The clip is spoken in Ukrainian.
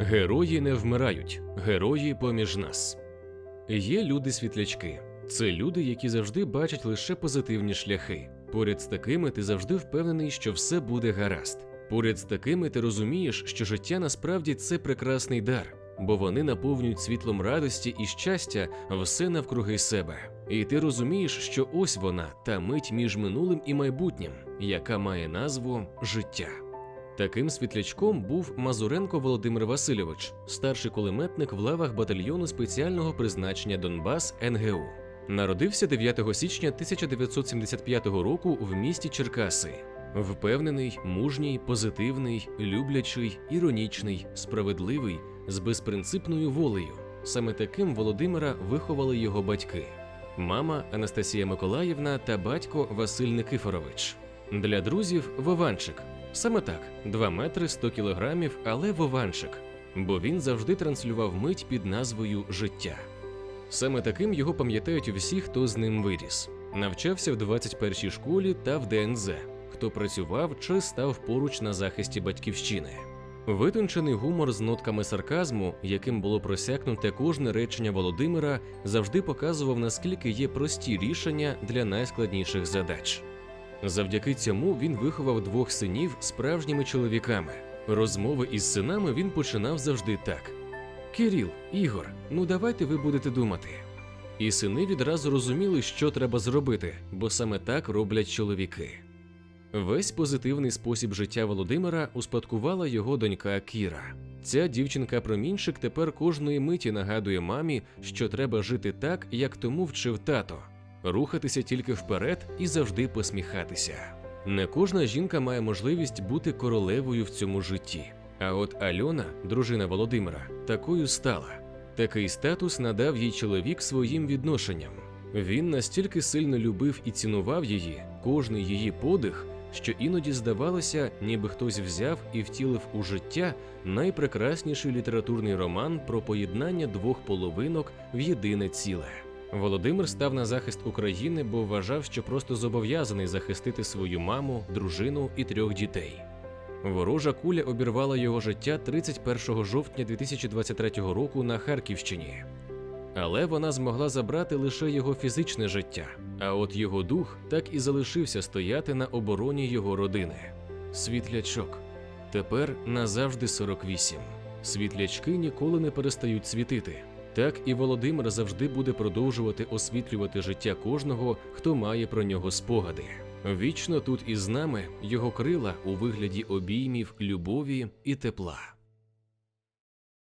Герої не вмирають, герої поміж нас. Є люди-світлячки. Це люди, які завжди бачать лише позитивні шляхи. Поряд з такими ти завжди впевнений, що все буде гаразд. Поряд з такими ти розумієш, що життя насправді це прекрасний дар, бо вони наповнюють світлом радості і щастя все навкруги себе. І ти розумієш, що ось вона, та мить між минулим і майбутнім, яка має назву життя. Таким світлячком був Мазуренко Володимир Васильович, старший кулеметник в лавах батальйону спеціального призначення Донбас НГУ. Народився 9 січня 1975 року в місті Черкаси. Впевнений, мужній, позитивний, люблячий, іронічний, справедливий, з безпринципною волею. Саме таким Володимира виховали його батьки: мама Анастасія Миколаївна та батько Василь Никифорович. Для друзів Вованчик. Саме так, 2 метри 100 кілограмів, але Вованчик, бо він завжди транслював мить під назвою Життя. Саме таким його пам'ятають всі, хто з ним виріс. Навчався в 21-й школі та в ДНЗ, хто працював чи став поруч на захисті батьківщини. Витончений гумор з нотками сарказму, яким було просякнуте кожне речення Володимира, завжди показував, наскільки є прості рішення для найскладніших задач. Завдяки цьому він виховав двох синів справжніми чоловіками. Розмови із синами він починав завжди так: Кирил, Ігор, ну давайте ви будете думати. І сини відразу розуміли, що треба зробити, бо саме так роблять чоловіки. Весь позитивний спосіб життя Володимира успадкувала його донька Кіра. Ця дівчинка-промінчик тепер кожної миті нагадує мамі, що треба жити так, як тому вчив тато, рухатися тільки вперед і завжди посміхатися. Не кожна жінка має можливість бути королевою в цьому житті. А от Альона, дружина Володимира, такою стала. Такий статус надав їй чоловік своїм відношенням. Він настільки сильно любив і цінував її, кожний її подих, що іноді здавалося, ніби хтось взяв і втілив у життя найпрекрасніший літературний роман про поєднання двох половинок в єдине ціле. Володимир став на захист України, бо вважав, що просто зобов'язаний захистити свою маму, дружину і трьох дітей. Ворожа куля обірвала його життя 31 жовтня 2023 року на Харківщині. Але вона змогла забрати лише його фізичне життя, а от його дух так і залишився стояти на обороні його родини. Світлячок. Тепер назавжди 48. Світлячки ніколи не перестають світити. Так і Володимир завжди буде продовжувати освітлювати життя кожного, хто має про нього спогади. Вічно тут із нами його крила у вигляді обіймів, любові і тепла.